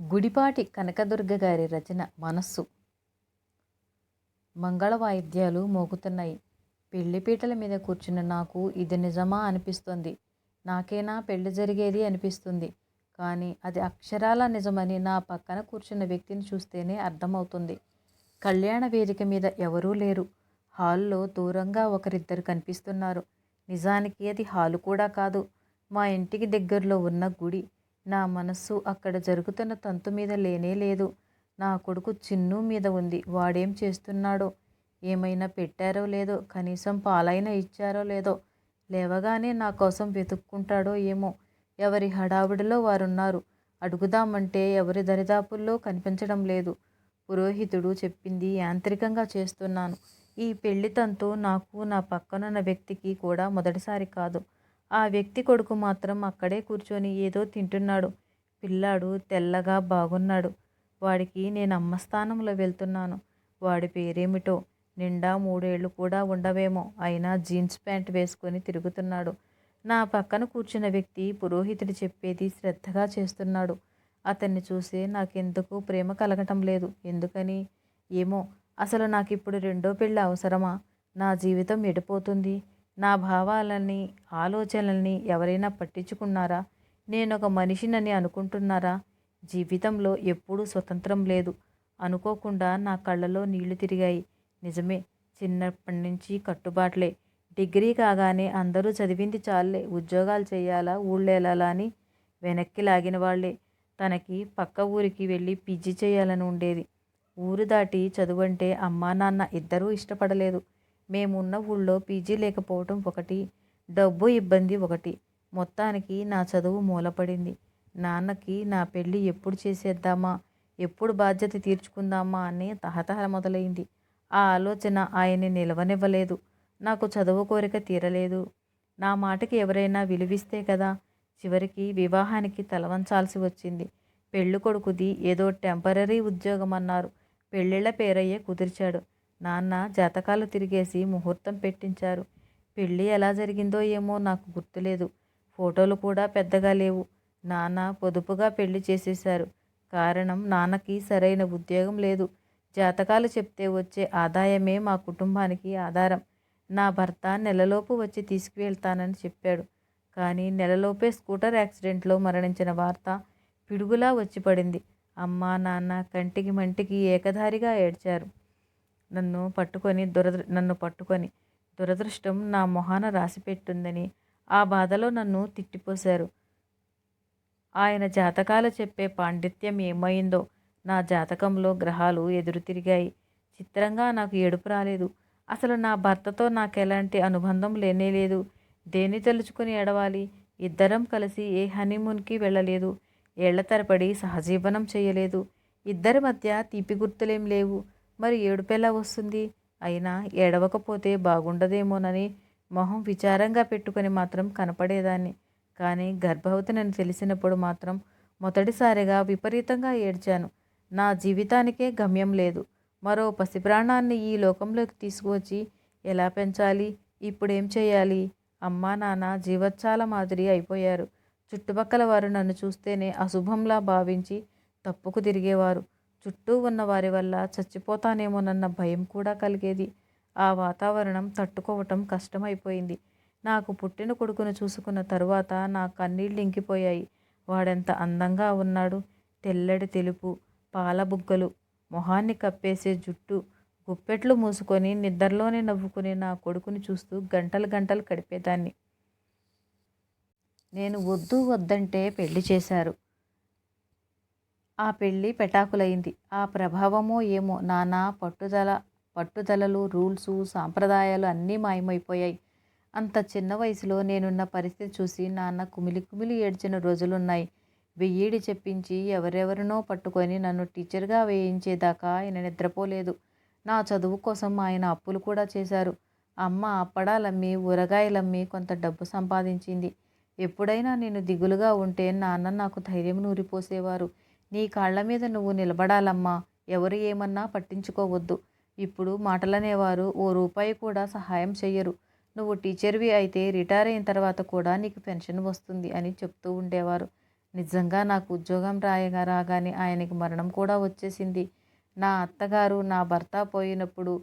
గుడిపాటి కనకదుర్గ గారి రచన మనస్సు. మంగళ వాయిద్యాలు మోగుతున్నాయి. పెళ్ళిపీటల మీద కూర్చున్న నాకు ఇది నిజమా అనిపిస్తుంది. నాకేనా పెళ్ళి జరిగేది అనిపిస్తుంది. కానీ అది అక్షరాల నిజమని నా పక్కన కూర్చున్న వ్యక్తిని చూస్తేనే అర్థమవుతుంది. కళ్యాణ వేదిక మీద ఎవరూ లేరు. హాల్లో దూరంగా ఒకరిద్దరు కనిపిస్తున్నారు. నిజానికి అది హాలు కూడా కాదు. మా ఇంటికి దగ్గరలో ఉన్న గుడి. నా మనస్సు అక్కడ జరుగుతున్న తంతు మీద లేనే లేదు. నా కొడుకు చిన్ను మీద ఉంది. వాడేం చేస్తున్నాడో? ఏమైనా పెట్టారో లేదో? కనీసం పాలైనా ఇచ్చారో లేదో? లేవగానే నా కోసం వెతుక్కుంటాడో ఏమో? ఎవరి హడావుడిలో వారున్నారు? అడుగుదామంటే ఎవరి దరిదాపుల్లో కనిపించడం లేదు. పురోహితుడు చెప్పింది యాంత్రికంగా చేస్తున్నాను. ఈ పెళ్ళి తంతు నాకు నా పక్కనున్న వ్యక్తికి కూడా మొదటిసారి కాదు. ఆ వ్యక్తి కొడుకు మాత్రం అక్కడే కూర్చొని ఏదో తింటున్నాడు. పిల్లాడు తెల్లగా బాగున్నాడు. వాడికి నేను అమ్మ స్థానంలో వెళ్తున్నాను. వాడి పేరేమిటో? నిండా మూడేళ్ళు కూడా ఉండవేమో. అయినా జీన్స్ ప్యాంట్ వేసుకొని తిరుగుతున్నాడు. నా పక్కన కూర్చున్న వ్యక్తి పురోహితుడు చెప్పేది శ్రద్ధగా చేస్తున్నాడు. అతన్ని చూసే నాకెందుకు ప్రేమ కలగటం లేదు. ఎందుకని? ఏమో అసలు నాకు ఇప్పుడు రెండో పెళ్ళి అవసరమా? నా జీవితం ఎడిపోతుంది. నా భావాలని ఆలోచనల్ని ఎవరైనా పట్టించుకున్నారా? నేను ఒక మనిషినని అనుకుంటున్నారా? జీవితంలో ఎప్పుడూ స్వతంత్రం లేదు. అనుకోకుండా నా కళ్ళలో నీళ్ళు తిరిగాయి. నిజమే చిన్నప్పటి నుంచి కట్టుబాట్లే. డిగ్రీ కాగానే అందరూ చదివింది చాలే ఉద్యోగాలు చేయాలా ఊళ్ళేలాలా అని వెనక్కి లాగిన వాళ్ళే. తనకి పక్క ఊరికి వెళ్ళి పిజి చేయాలని ఉండేది. ఊరు దాటి చదువంటే అమ్మా నాన్న ఇద్దరూ ఇష్టపడలేదు. మేమున్న ఊళ్ళో పీజీ లేకపోవటం ఒకటి డబ్బు ఇబ్బంది ఒకటి. మొత్తానికి నా చదువు మూలపడింది. నాన్నకి నా పెళ్ళి ఎప్పుడు చేసేద్దామా ఎప్పుడు బాధ్యత తీర్చుకుందామా అని తహతహ మొదలైంది. ఆ ఆలోచన ఆయన్ని నిలవనివ్వలేదు. నాకు చదువు కోరిక తీరలేదు. నా మాటకి ఎవరైనా విలువిస్తే కదా చివరికి వివాహానికి తలవంచాల్సి వచ్చింది. పెళ్ళి కొడుకుది ఏదో టెంపరీ ఉద్యోగం అన్నారు పెళ్ళిళ్ళ పేరయ్యే కుదిర్చాడు. నాన్న జాతకాలు తిరిగేసి ముహూర్తం పెట్టించారు. పెళ్ళి ఎలా జరిగిందో ఏమో నాకు గుర్తులేదు. ఫోటోలు కూడా పెద్దగా లేవు. నాన్న పొదుపుగా పెళ్ళి చేసేశారు. కారణం నాన్నకి సరైన ఉద్యోగం లేదు. జాతకాలు చెప్తే వచ్చే ఆదాయమే మా కుటుంబానికి ఆధారం. నా భర్త నెలలోపు వచ్చి తీసుకువెళ్తానని చెప్పాడు. కానీ నెలలోపే స్కూటర్ యాక్సిడెంట్లో మరణించిన వార్త పిడుగులా వచ్చి పడింది. అమ్మ నాన్న కంటికి మంటికి ఏకధారిగా ఏడ్చారు. నన్ను పట్టుకొని దురదృ నన్ను పట్టుకొని దురదృష్టం నా మొహాన రాసిపెట్టుందని ఆ బాధలో నన్ను తిట్టిపోశారు. ఆయన జాతకాలు చెప్పే పాండిత్యం ఏమైందో నా జాతకంలో గ్రహాలు ఎదురు తిరిగాయి. చిత్రంగా నాకు ఏడుపు రాలేదు. అసలు నా భర్తతో నాకు ఎలాంటి అనుబంధం లేనే లేదు. దేన్ని తలుచుకుని ఎడవాలి ఇద్దరం కలిసి ఏ హనీమూన్కి వెళ్ళలేదు. ఏళ్ళ తరబడి సహజీవనం చేయలేదు. ఇద్దరి మధ్య తీపి గుర్తులేం లేవు. మరి ఏడుపెలా వస్తుంది? అయినా ఏడవకపోతే బాగుండదేమోనని మొహం విచారంగా పెట్టుకొని మాత్రం కనపడేదాన్ని. కానీ గర్భవతినని తెలిసినప్పుడు మాత్రం మొదటిసారిగా విపరీతంగా ఏడ్చాను. నా జీవితానికే గమ్యం లేదు. మరో పసిప్రాణాన్ని ఈ లోకంలోకి తీసుకువచ్చి ఎలా పెంచాలి? ఇప్పుడేం చేయాలి? అమ్మా నాన్న జీవచ్చాల మాదిరి అయిపోయారు. చుట్టుపక్కల వారు నన్ను చూస్తేనే అశుభంలా భావించి తప్పుకు తిరిగేవారు. చుట్టూ ఉన్న వారి వల్ల చచ్చిపోతానేమోనన్న భయం కూడా కలిగేది. ఆ వాతావరణం తట్టుకోవటం కష్టమైపోయింది. నాకు పుట్టిన కొడుకును చూసుకున్న తరువాత నా కన్నీళ్ళు ఇంకిపోయాయి. వాడెంత అందంగా ఉన్నాడు. తెల్లడి తెలుపు పాలబుగ్గలు మొహాన్ని కప్పేసే జుట్టు గుప్పెట్లు మూసుకొని నిద్రలోనే నవ్వుకుని నా కొడుకుని చూస్తూ గంటలు గంటలు గడిపేదాన్ని. నేను వద్దు వద్దంటే పెళ్ళి చేశారు. ఆ పెళ్ళి పెటాకులైంది. ఆ ప్రభావమో ఏమో నానా పట్టుదల పట్టుదలలు రూల్సు సాంప్రదాయాలు అన్నీ మాయమైపోయాయి. అంత చిన్న వయసులో నేనున్న పరిస్థితి చూసి నాన్న కుమిలి కుమిలి ఏడ్చిన రోజులున్నాయి. వెయ్యిడి చెప్పించి ఎవరెవరినో పట్టుకొని నన్ను టీచర్గా వేయించేదాకా ఆయన నిద్రపోలేదు. నా చదువు కోసం ఆయన అప్పులు కూడా చేశారు. అమ్మ అప్పడాలమ్మి ఊరగాయలమ్మి కొంత డబ్బు సంపాదించింది. ఎప్పుడైనా నేను దిగులుగా ఉంటే నాన్న నాకు ధైర్యం నూరిపోసేవారు. నీ కాళ్ళ మీద నువ్వు నిలబడాలమ్మా. ఎవరు ఏమన్నా పట్టించుకోవద్దు. ఇప్పుడు మాటలనేవారు ఓ రూపాయి కూడా సహాయం చెయ్యరు. నువ్వు టీచర్వి అయితే రిటైర్ అయిన తర్వాత కూడా నీకు పెన్షన్ వస్తుంది అని చెప్తూ ఉండేవారు. నిజంగా నాకు ఉద్యోగం రాయగా రాగానే ఆయనకి మరణం కూడా వచ్చేసింది. నా అత్తగారు నా భర్త పోయినప్పుడు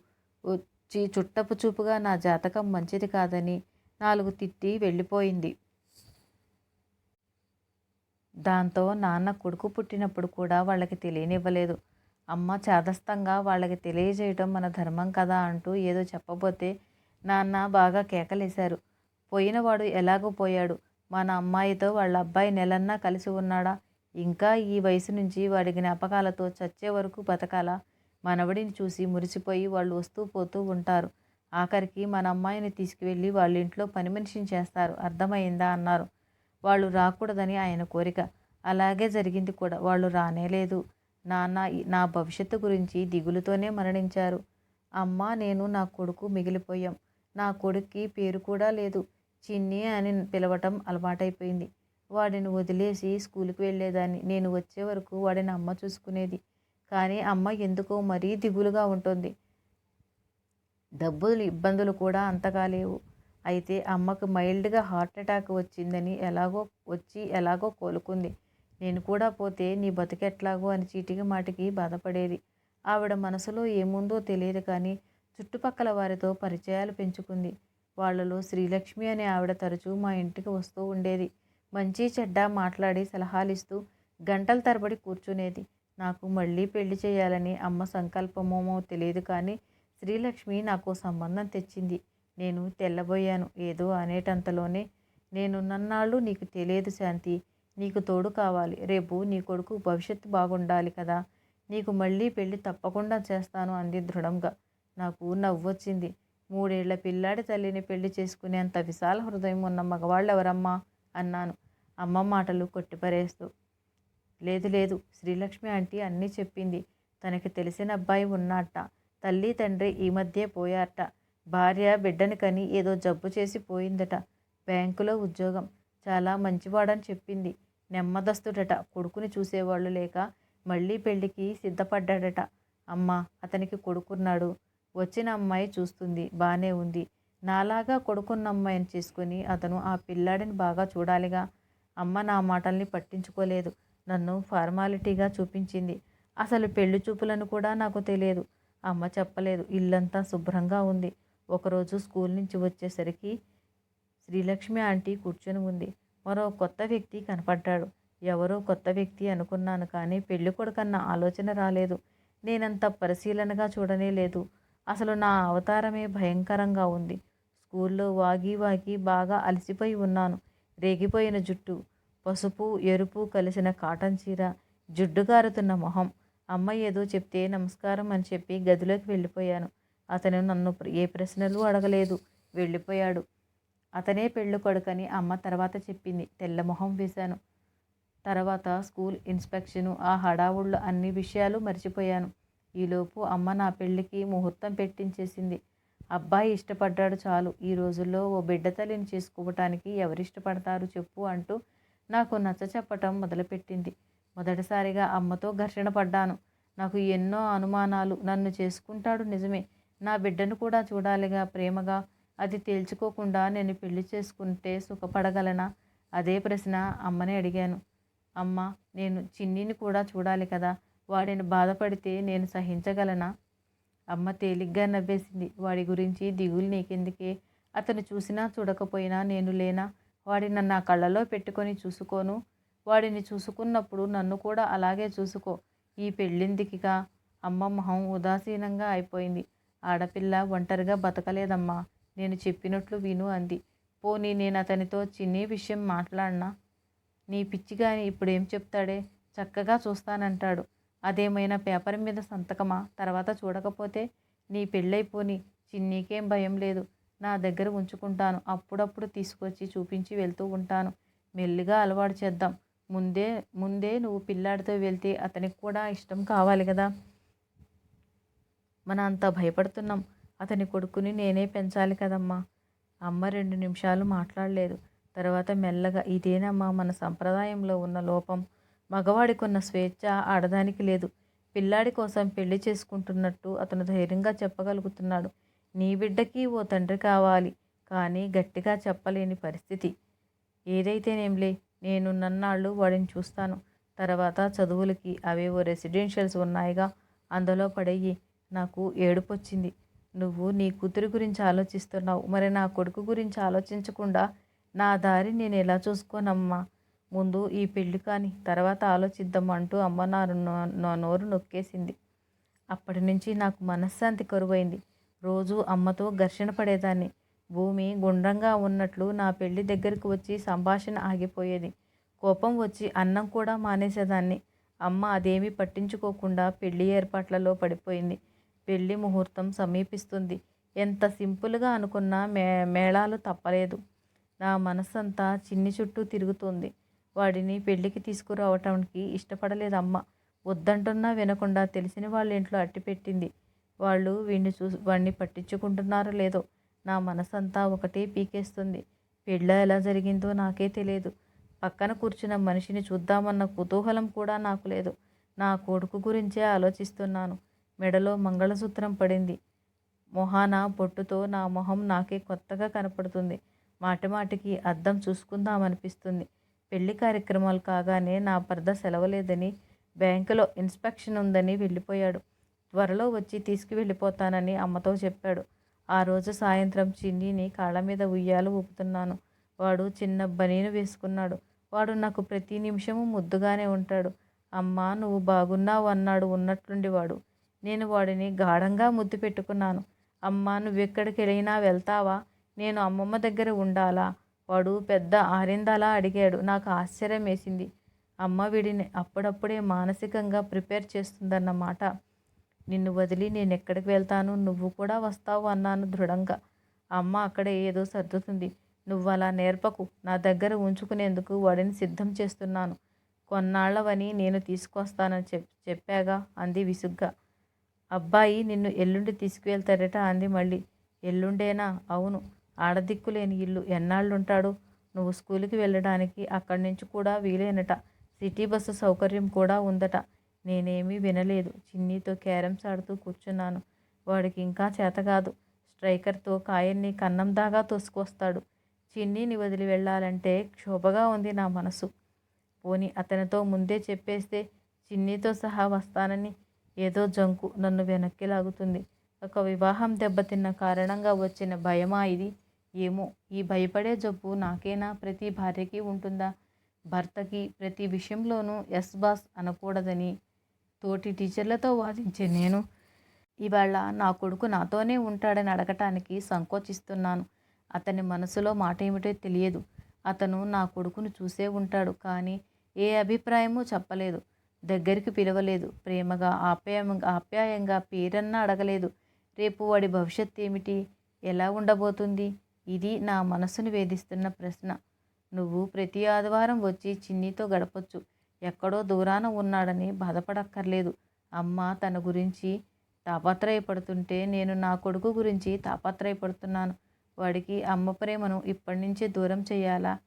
వచ్చి చుట్టపు చూపుగా నా జాతకం మంచిది కాదని నాలుగు తిట్టి వెళ్ళిపోయింది. దాంతో నాన్న కొడుకు పుట్టినప్పుడు కూడా వాళ్ళకి తెలియనివ్వలేదు. అమ్మ చాదస్తంగా వాళ్ళకి తెలియజేయటం మన ధర్మం కదా అంటూ ఏదో చెప్పబోతే నాన్న బాగా కేకలేశారు. పోయినవాడు ఎలాగో పోయాడు? మన అమ్మాయితో వాళ్ళ అబ్బాయి నెలన్నా కలిసి ఉన్నాడా? ఇంకా ఈ వయసు నుంచి వాడి జ్ఞాపకాలతో చచ్చే వరకు బతకాల? మనవడిని చూసి మురిసిపోయి వాళ్ళు వస్తూ పోతూ ఉంటారు. ఆఖరికి మన అమ్మాయిని తీసుకువెళ్ళి వాళ్ళ ఇంట్లో పని మనిషిని చేస్తారు. అర్థమైందా? అన్నారు. వాళ్ళు రాకూడదని ఆయన కోరిక. అలాగే జరిగింది కూడా. వాళ్ళు రానేలేదు నాన్న నా భవిష్యత్తు గురించి దిగులుతోనే మరణించారు. అమ్మ నేను నా కొడుకు మిగిలిపోయాం. నా కొడుక్కి పేరు కూడా లేదు. చిన్ని అని పిలవటం అలవాటైపోయింది. వాడిని వదిలేసి స్కూల్కి వెళ్ళేదాన్ని. నేను వచ్చే వరకు వాడిని అమ్మ చూసుకునేది. కానీ అమ్మ ఎందుకో మరీ దిగులుగా ఉంటుంది. డబ్బులు ఇబ్బందులు కూడా అంతగా లేవు. అయితే అమ్మకు మైల్డ్గా హార్ట్ అటాక్ వచ్చిందని ఎలాగో వచ్చి ఎలాగో కోలుకుంది. నేను కూడా పోతే నీ బతికెట్లాగో అని చీటికి మాటికి బాధపడేది. ఆవిడ మనసులో ఏముందో తెలియదు కానీ చుట్టుపక్కల వారితో పరిచయాలు పెంచుకుంది. వాళ్ళలో శ్రీలక్ష్మి అనే ఆవిడ తరచూ మా ఇంటికి వస్తూ ఉండేది. మంచి చెడ్డ మాట్లాడి సలహాలిస్తూ గంటల తరబడి కూర్చునేది. నాకు మళ్ళీ పెళ్ళి చేయాలని అమ్మ సంకల్పమోమో తెలియదు కానీ శ్రీలక్ష్మి నాకు సంబంధం తెచ్చింది. నేను తెల్లబోయాను. ఏదో అనేటంతలోనే నేను నన్నాళ్ళు నీకు తెలియదు శాంతి. నీకు తోడు కావాలి. రేపు నీ కొడుకు భవిష్యత్తు బాగుండాలి కదా. నీకు మళ్ళీ పెళ్ళి తప్పకుండా చేస్తాను అంది దృఢంగా. నాకు నవ్వొచ్చింది. మూడేళ్ళ పిల్లాడి తల్లిని పెళ్ళి చేసుకునేంత విశాల హృదయం ఉన్న మగవాళ్ళు ఎవరమ్మా అన్నాను. అమ్మ మాటలు కొట్టిపరేస్తూ. లేదు లేదు. శ్రీలక్ష్మి ఆంటీ అన్నీ చెప్పింది. తనకి తెలిసిన అబ్బాయి ఉన్నట్ట తల్లి తండ్రి ఈ మధ్య పోయారట. భార్య బిడ్డని కని ఏదో జబ్బు చేసి పోయిందట. బ్యాంకులో ఉద్యోగం. చాలా మంచివాడని చెప్పింది. నెమ్మదస్తుడట. కొడుకుని చూసేవాళ్ళు లేక మళ్ళీ పెళ్ళికి సిద్ధపడ్డాడట. అమ్మ అతనికి కొడుకున్నాడు. వచ్చిన అమ్మాయి చూస్తుంది. బాగానే ఉంది. నాలాగా కొడుకున్న అమ్మాయిని చేసుకుని అతను ఆ పిల్లాడిని బాగా చూడాలిగా. అమ్మ నా మాటల్ని పట్టించుకోలేదు. నన్ను ఫార్మాలిటీగా చూపించింది. అసలు పెళ్ళి చూపులను కూడా నాకు తెలియదు. అమ్మ చెప్పలేదు. ఇల్లంతా శుభ్రంగా ఉంది. ఒకరోజు స్కూల్ నుంచి వచ్చేసరికి శ్రీలక్ష్మి ఆంటీ కూర్చొని ఉంది. మరో కొత్త వ్యక్తి కనపడ్డాడు. ఎవరో కొత్త వ్యక్తి అనుకున్నాను కానీ పెళ్ళి కొడుకన్న ఆలోచన రాలేదు. నేనంత పరిశీలనగా చూడనే లేదు. అసలు నా అవతారమే భయంకరంగా ఉంది. స్కూల్లో వాగి వాగి బాగా అలసిపోయి ఉన్నాను. రేగిపోయిన జుట్టు పసుపు ఎరుపు కలిసిన కాటన్ చీర జుడ్డుగారుతున్న మొహం. అమ్మ ఏదో చెప్తే నమస్కారం అని చెప్పి గదిలోకి వెళ్ళిపోయాను. అతను నన్ను ఏ ప్రశ్నలు అడగలేదు. వెళ్ళిపోయాడు. అతనే పెళ్ళి కొడుకని అమ్మ తర్వాత చెప్పింది. తెల్ల మొహం వేశాను. తర్వాత స్కూల్ ఇన్స్పెక్షను ఆ హడావుళ్ళు అన్ని విషయాలు మర్చిపోయాను. ఈలోపు అమ్మ నా పెళ్ళికి ముహూర్తం పెట్టించేసింది. అబ్బాయి ఇష్టపడ్డాడు చాలు. ఈ రోజుల్లో ఓ బిడ్డ తల్లిని చేసుకోవటానికి ఎవరిష్టపడతారు చెప్పు అంటూ నాకు నచ్చ చెప్పటం మొదలుపెట్టింది. మొదటిసారిగా అమ్మతో ఘర్షణ పడ్డాను. నాకు ఎన్నో అనుమానాలు. నన్ను చేసుకుంటాడు నిజమే. నా బిడ్డను కూడా చూడాలిగా ప్రేమగా. అది తేల్చుకోకుండా నేను పెళ్ళి చేసుకుంటే సుఖపడగలనా? అదే ప్రశ్న అమ్మని అడిగాను. అమ్మ నేను చిన్నిని కూడా చూడాలి కదా. వాడిని బాధపడితే నేను సహించగలనా? అమ్మ తేలిగ్గా నవ్వేసింది. వాడి గురించి దిగులు నీకెందుకే? అతను చూసినా చూడకపోయినా నేను లేనా? వాడిని నా కళ్ళలో పెట్టుకొని చూసుకోను? వాడిని చూసుకున్నప్పుడు నన్ను కూడా అలాగే చూసుకో. ఈ పెళ్ళిందికిగా? అమ్మ మొహం ఉదాసీనంగా అయిపోయింది. ఆడపిల్ల ఒంటరిగా బతకలేదమ్మా. నేను చెప్పినట్లు విను అంది. పోనీ నేను అతనితో చిన్ని విషయం మాట్లాడినా? నీ పిచ్చిగాని ఇప్పుడేం చెప్తాడే? చక్కగా చూస్తానంటాడు. అదేమైనా పేపర్ మీద సంతకమా? తర్వాత చూడకపోతే నీ పెళ్ళైపోని చిన్నీకేం భయం లేదు. నా దగ్గర ఉంచుకుంటాను. అప్పుడప్పుడు తీసుకొచ్చి చూపించి వెళ్తూ ఉంటాను. మెల్లిగా అలవాటు చేద్దాం. ముందే ముందే నువ్వు పిల్లాడితో వెళ్తే అతనికి కూడా ఇష్టం కావాలి కదా? మన అంత భయపడుతున్నాం. అతని కొడుకుని నేనే పెంచాలి కదమ్మా. అమ్మ రెండు నిమిషాలు మాట్లాడలేదు. తర్వాత మెల్లగా ఇదేనమ్మా మన సంప్రదాయంలో ఉన్న లోపం. మగవాడికి ఉన్న స్వేచ్ఛ ఆడదానికి లేదు. పిల్లాడి కోసం పెళ్ళి చేసుకుంటున్నట్టు అతను ధైర్యంగా చెప్పగలుగుతున్నాడు. నీ బిడ్డకి ఓ తండ్రి కావాలి. కానీ గట్టిగా చెప్పలేని పరిస్థితి. ఏదైతేనేంలే నేను నన్నాళ్ళు వాడిని చూస్తాను. తర్వాత చదువులకి అవేవో రెసిడెన్షియల్స్ ఉన్నాయిగా. అందులో పడేయి. నాకు ఏడుపొచ్చింది. నువ్వు నీ కూతురి గురించి ఆలోచిస్తున్నావు. మరి నా కొడుకు గురించి ఆలోచించకుండా నా దారి నేను ఎలా చూసుకోనమ్మా? ముందు ఈ పెళ్ళి కానీ తర్వాత ఆలోచిద్దాం అంటూ అమ్మ నా నా నోరు నొక్కేసింది. అప్పటి నుంచి నాకు మనశ్శాంతి కరువైంది. రోజు అమ్మతో ఘర్షణ పడేదాన్ని. భూమి గుండ్రంగా ఉన్నట్లు నా పెళ్ళి దగ్గరకు వచ్చి సంభాషణ ఆగిపోయేది. కోపం వచ్చి అన్నం కూడా మానేసేదాన్ని. అమ్మ అదేమీ పట్టించుకోకుండా పెళ్ళి ఏర్పాట్లలో పడిపోయింది. పెళ్ళి ముహూర్తం సమీపిస్తుంది. ఎంత సింపుల్గా అనుకున్నా మే మేళాలు తప్పలేదు. నా మనసంతా చిన్ని చుట్టూ తిరుగుతుంది. వాడిని పెళ్ళికి తీసుకురావటానికి ఇష్టపడలేదు అమ్మ వద్దంటున్నా వినకుండా తెలిసిన వాళ్ళ ఇంట్లో అట్టిపెట్టింది వాళ్ళు వీడిని చూ వాడిని పట్టించుకుంటున్నారో లేదో నా మనసంతా ఒకటే పీకేస్తుంది. పెళ్ళ ఎలా జరిగిందో నాకే తెలియదు. పక్కన కూర్చున్న మనిషిని చూద్దామన్న కుతూహలం కూడా నాకు లేదు. నా కొడుకు గురించే ఆలోచిస్తున్నాను. మెడలో మంగళసూత్రం పడింది. మొహాన బొట్టుతో నా మొహం నాకే కొత్తగా కనపడుతుంది. మాటిమాటికి అద్దం చూసుకుందామనిపిస్తుంది. పెళ్ళి కార్యక్రమాలు కాగానే నా భర్త సెలవలేదని బ్యాంకులో ఇన్స్పెక్షన్ ఉందని వెళ్ళిపోయాడు. త్వరలో వచ్చి తీసుకువెళ్ళిపోతానని అమ్మతో చెప్పాడు. ఆ రోజు సాయంత్రం చిన్నీని కాళ్ళ మీద ఉయ్యాలు ఊపుతున్నాను. వాడు చిన్న బనీను వేసుకున్నాడు. వాడు నాకు ప్రతి నిమిషము ముద్దుగానే ఉంటాడు. అమ్మా నువ్వు బాగున్నావు అన్నాడు ఉన్నట్లుండి వాడు. నేను వాడిని గాఢంగా ముద్దు పెట్టుకున్నాను. అమ్మ నువ్వెక్కడికి వెళ్ళినా వెళ్తావా? నేను అమ్మమ్మ దగ్గర ఉండాలా? వాడు పెద్ద ఆరిందలా అడిగాడు. నాకు ఆశ్చర్యం వేసింది అమ్మ వీడిని అప్పుడప్పుడే మానసికంగా ప్రిపేర్ చేస్తుందన్నమాట. నిన్ను వదిలి నేను ఎక్కడికి వెళ్తాను? నువ్వు కూడా వస్తావు అన్నాను దృఢంగా. అమ్మ అక్కడే ఏదో సర్దుతుంది. నువ్వు అలా నేర్పకు. నా దగ్గర ఉంచుకునేందుకు వాడిని సిద్ధం చేస్తున్నాను. కొన్నాళ్ళవని నేను తీసుకొస్తానని చెప్ చెప్పాగా అంది విసుగ్గా. అబ్బాయి నిన్ను ఎల్లుండి తీసుకువెళ్తాడట అంది మళ్ళీ. ఎల్లుండేనా? అవును. ఆడదిక్కు లేని ఇల్లు. ఎన్నాళ్ళుంటాడు? నువ్వు స్కూల్కి వెళ్ళడానికి అక్కడి నుంచి కూడా వీలేనట. సిటీ బస్సు సౌకర్యం కూడా ఉందట. నేనేమీ వినలేదు. చిన్నీతో క్యారమ్స్ ఆడుతూ కూర్చున్నాను. వాడికి ఇంకా చేత కాదు. స్ట్రైకర్తో కాయన్ని కన్నం దాగా తోసుకొస్తాడు. చిన్నీని వదిలి వెళ్ళాలంటే క్షోభగా ఉంది నా మనసు. పోని అతనితో ముందే చెప్పేస్తే చిన్నీతో సహా వస్తానని ఏదో జంకు నన్ను వెనక్కి లాగుతుంది. ఒక వివాహం దెబ్బతిన్న కారణంగా వచ్చిన భయమా ఇది? ఏమో ఈ భయపడే జబ్బు నాకేనా? ప్రతి భార్యకి ఉంటుందా? భర్తకి ప్రతి విషయంలోనూ ఎస్ బాస్ అనకూడదని తోటి టీచర్లతో వాదించే నేను. ఇవాళ నా కొడుకు నాతోనే ఉంటాడని అడగటానికి సంకోచిస్తున్నాను. అతని మనసులో మాట ఏమిటో తెలియదు. అతను నా కొడుకును చూసే ఉంటాడు కానీ ఏ అభిప్రాయమూ చెప్పలేదు. దగ్గరికి పిలవలేదు. ప్రేమగా ఆప్యాయంగా ఆప్యాయంగా పేరన్నా అడగలేదు. రేపు వాడి భవిష్యత్ ఏమిటి? ఎలా ఉండబోతుంది? ఇది నా మనసును వేధిస్తున్న ప్రశ్న. నువ్వు ప్రతి ఆదివారం వచ్చి చిన్నితో గడపొచ్చు. ఎక్కడో దూరాన ఉన్నాడని బాధపడక్కర్లేదు. అమ్మ తన గురించి తాపత్రయపడుతుంటే నేను నా కొడుకు గురించి తాపత్రయపడుతున్నాను. వాడికి అమ్మ ప్రేమను ఇప్పటి నుంచే దూరం చేయాలా?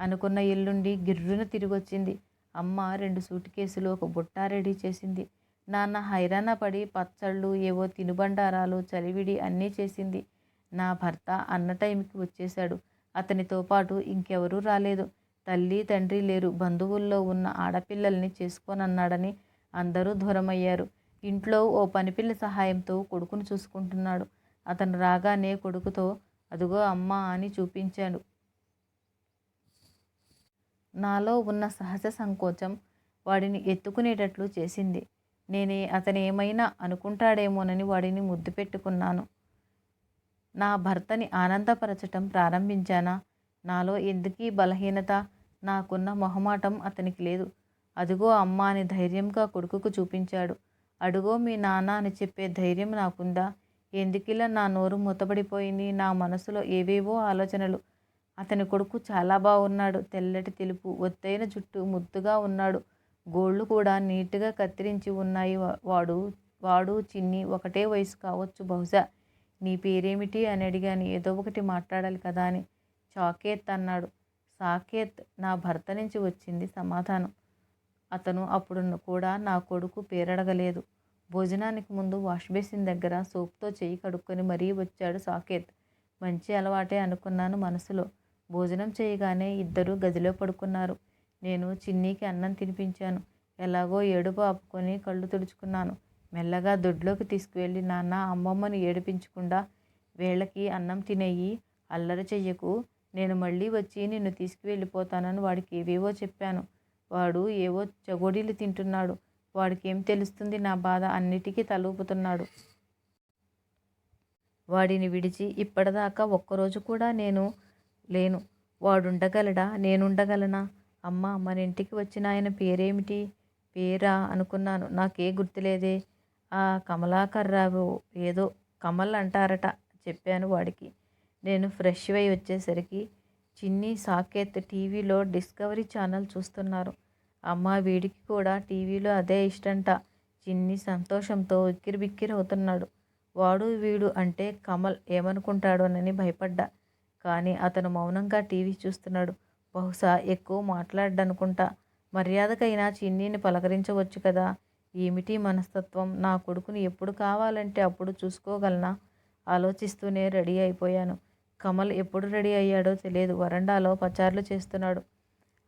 అనుకున్న ఎల్లుండి గిర్రున తిరిగొచ్చింది. అమ్మ రెండు సూట్ కేసులు ఒక బుట్ట రెడీ చేసింది. నాన్న హైరాణ పడి పచ్చళ్ళు ఏవో తినుబండారాలు చలివిడి అన్నీ చేసింది. నా భర్త అన్న టైంకి వచ్చేశాడు. అతనితో పాటు ఇంకెవరూ రాలేదు. తల్లి తండ్రి లేరు. బంధువుల్లో ఉన్న ఆడపిల్లల్ని చేసుకోనన్నాడని అందరూ దూరమయ్యారు. ఇంట్లో ఓ పనిపిల్ల సహాయంతో కొడుకును చూసుకుంటున్నాడు. అతను రాగానే కొడుకుతో అదుగో అమ్మ అని చూపించాడు. నాలో ఉన్న సహజ సంకోచం వాడిని ఎత్తుకునేటట్లు చేసింది. నేనే అతను ఏమైనా అనుకుంటాడేమోనని వాడిని ముద్దు పెట్టుకున్నాను. నా భర్తని ఆనందపరచటం ప్రారంభించానా? నాలో ఎందుకీ బలహీనత? నాకున్న మొహమాటం అతనికి లేదు. అదుగో అమ్మ అని ధైర్యంగా కొడుకుకు చూపించాడు. అడుగో మీ నాన్న అని చెప్పే ధైర్యం నాకుందా? ఎందుకిలా నా నోరు మూతబడిపోయింది? నా మనసులో ఏవేవో ఆలోచనలు. అతని కొడుకు చాలా బాగున్నాడు తెల్లటి తెలుపు ఒత్తైన జుట్టు ముద్దుగా ఉన్నాడు. గోళ్ళు కూడా నీట్గా కత్తిరించి ఉన్నాయి. వా- వాడు వాడు చిన్ని ఒకటే వయసు కావచ్చు బహుశా. నీ పేరేమిటి? అని అడిగాను. ఏదో ఒకటి మాట్లాడాలి కదా అని. చాకేత్ అన్నాడు. సాకేత్ నా భర్త నుంచి వచ్చింది సమాధానం. అతను అప్పుడు కూడా నా కొడుకు పేరడగలేదు. భోజనానికి ముందు వాష్ బేసిన్ దగ్గర సోప్తో చేయి కడుక్కొని మరీ వచ్చాడు సాకేత్. మంచి అలవాటే అనుకున్నాను మనసులో. భోజనం చేయగానే ఇద్దరు గదిలో పడుకున్నారు. నేను చిన్నీకి అన్నం తినిపించాను. ఎలాగో ఏడుపు ఆపుకొని కళ్ళు తుడుచుకున్నాను. మెల్లగా దొడ్లోకి తీసుకువెళ్ళి నాన్న అమ్మమ్మని ఏడిపించకుండా వేళ్ళకి అన్నం తినేయి అల్లరి చెయ్యకు. నేను మళ్ళీ వచ్చి నిన్ను తీసుకువెళ్ళిపోతానని వాడికి ఏవేవో చెప్పాను. వాడు ఏవో చగోడీలు తింటున్నాడు. వాడికి ఏం తెలుస్తుంది నా బాధ అన్నిటికీ తలూపుతున్నాడు. వాడిని విడిచి ఇప్పటిదాకా ఒక్కరోజు కూడా నేను లేను. వాడుండగలడా? నేనుండగలనా? అమ్మ మన ఇంటికి వచ్చిన ఆయన పేరేమిటి? పేరా అనుకున్నాను. నాకే గుర్తులేదే. ఆ కమలాకర్రావు ఏదో కమల్ అంటారట చెప్పాను వాడికి. నేను ఫ్రెష్ అయి వచ్చేసరికి చిన్ని సాకేత్ టీవీలో డిస్కవరీ ఛానల్ చూస్తున్నారు. అమ్మ వీడికి కూడా టీవీలో అదే ఇష్టంట. చిన్ని సంతోషంతో ఉక్కిరిబిక్కిరి అవుతున్నాడు. వాడు వీడు అంటే కమల్ ఏమనుకుంటాడోనని భయపడ్డా. కానీ అతను మౌనంగా టీవీ చూస్తున్నాడు. బహుశా ఎక్కువ మాట్లాడనుకుంటా మర్యాదకైనా చిన్నీని పలకరించవచ్చు కదా. ఏమిటి మనస్తత్వం? నా కొడుకుని ఎప్పుడు కావాలంటే అప్పుడు చూసుకోగలనా? ఆలోచిస్తూనే రెడీ అయిపోయాను. కమల్ ఎప్పుడు రెడీ అయ్యాడో తెలియదు. వరండాలో పచార్లు చేస్తున్నాడు.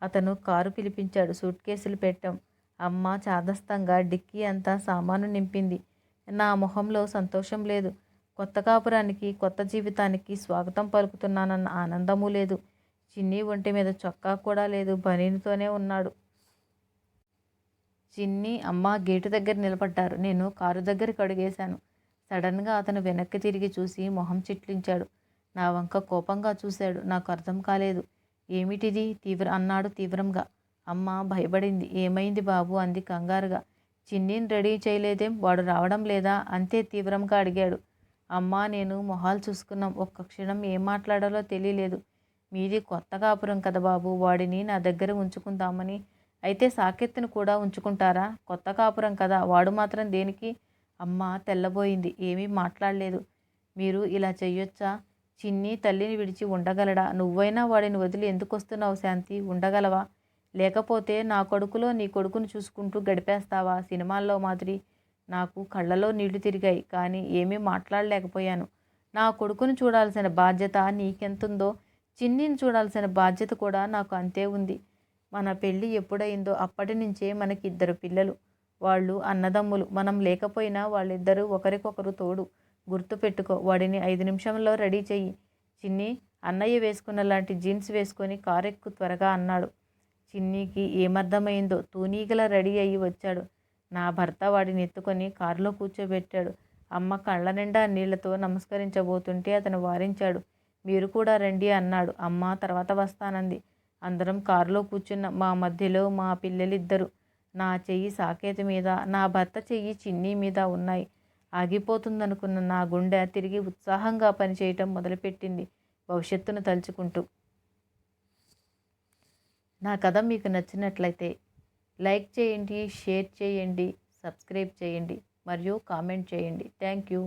అతను కారు పిలిపించాడు. సూట్ కేసులు పెట్టాం. అమ్మ చాదస్తంగా డిక్కీ అంతా సామాను నింపింది. నా మొహంలో సంతోషం లేదు. కొత్త కాపురానికి కొత్త జీవితానికి స్వాగతం పలుకుతున్నానన్న ఆనందమూ లేదు. చిన్ని ఒంటి మీద చొక్కా కూడా లేదు. బనీనితోనే ఉన్నాడు. చిన్ని అమ్మ గేటు దగ్గర నిలబడ్డారు. నేను కారు దగ్గరికి అడుగేశాను. సడన్గా అతను వెనక్కి తిరిగి చూసి మొహం చిట్లించాడు. నా వంక కోపంగా చూశాడు. నాకు అర్థం కాలేదు. ఏమిటిది? తీవ్ర అన్నాడు తీవ్రంగా. అమ్మ భయపడింది. ఏమైంది బాబు? అంది కంగారుగా. చిన్నీని రెడీ చేయలేదేం? వాడు రావడం లేదా? అంతే తీవ్రంగా అడిగాడు. అమ్మా నేను మొహాలు చూసుకున్నాం. ఒక్క క్షణం ఏం మాట్లాడాలో తెలియలేదు. మీది కొత్త కాపురం కదా బాబు. వాడిని నా దగ్గర ఉంచుకుందామని. అయితే సాకెత్తును కూడా ఉంచుకుంటారా? కొత్త కాపురం కదా. వాడు మాత్రం దేనికి? అమ్మ తెల్లబోయింది. ఏమీ మాట్లాడలేదు. మీరు ఇలా చెయ్యొచ్చా? చిన్ని తల్లిని విడిచి ఉండగలడా? నువ్వైనా వాడిని వదిలి ఎందుకు వస్తున్నావు శాంతి? ఉండగలవా? లేకపోతే నా కొడుకులో నీ కొడుకును చూసుకుంటూ గడిపేస్తావా? సినిమాల్లో మాదిరి నాకు కళ్ళలో నీళ్ళు తిరిగాయి కానీ ఏమీ మాట్లాడలేకపోయాను. నా కొడుకును చూడాల్సిన బాధ్యత నీకెంతుందో చిన్నిని చూడాల్సిన బాధ్యత కూడా నాకు అంతే ఉంది. మన పెళ్ళి ఎప్పుడైందో అప్పటి నుంచే మనకి ఇద్దరు పిల్లలు. వాళ్ళు అన్నదమ్ములు. మనం లేకపోయినా వాళ్ళిద్దరూ ఒకరికొకరు తోడు. గుర్తు పెట్టుకో వాడిని ఐదు నిమిషంలో రెడీ చెయ్యి. చిన్ని అన్నయ్య వేసుకున్న లాంటి జీన్స్ వేసుకొని కారెక్కు త్వరగా అన్నాడు. చిన్నీకి ఏమర్థమైందో తూనీగల రెడీ అయ్యి వచ్చాడు. నా భర్త వాడిని ఎత్తుకొని కారులో కూర్చోబెట్టాడు. అమ్మ కళ్ళ నిండా నీళ్ళతో నమస్కరించబోతుంటే అతను వారించాడు. మీరు కూడా రండి అన్నాడు. అమ్మ తర్వాత వస్తానంది. అందరం కారులో కూర్చున్న. మా మధ్యలో మా పిల్లలిద్దరు. నా చెయ్యి సాకేత మీద నా భర్త చెయ్యి చిన్ని మీద ఉన్నాయి. ఆగిపోతుందనుకున్న నా గుండె తిరిగి ఉత్సాహంగా పనిచేయటం మొదలుపెట్టింది. భవిష్యత్తును తలుచుకుంటూ. నా కథ మీకు నచ్చినట్లయితే లైక్ చేయండి షేర్ చేయండి సబ్స్క్రైబ్ చేయండి మరియు కామెంట్ చేయండి. Thank you.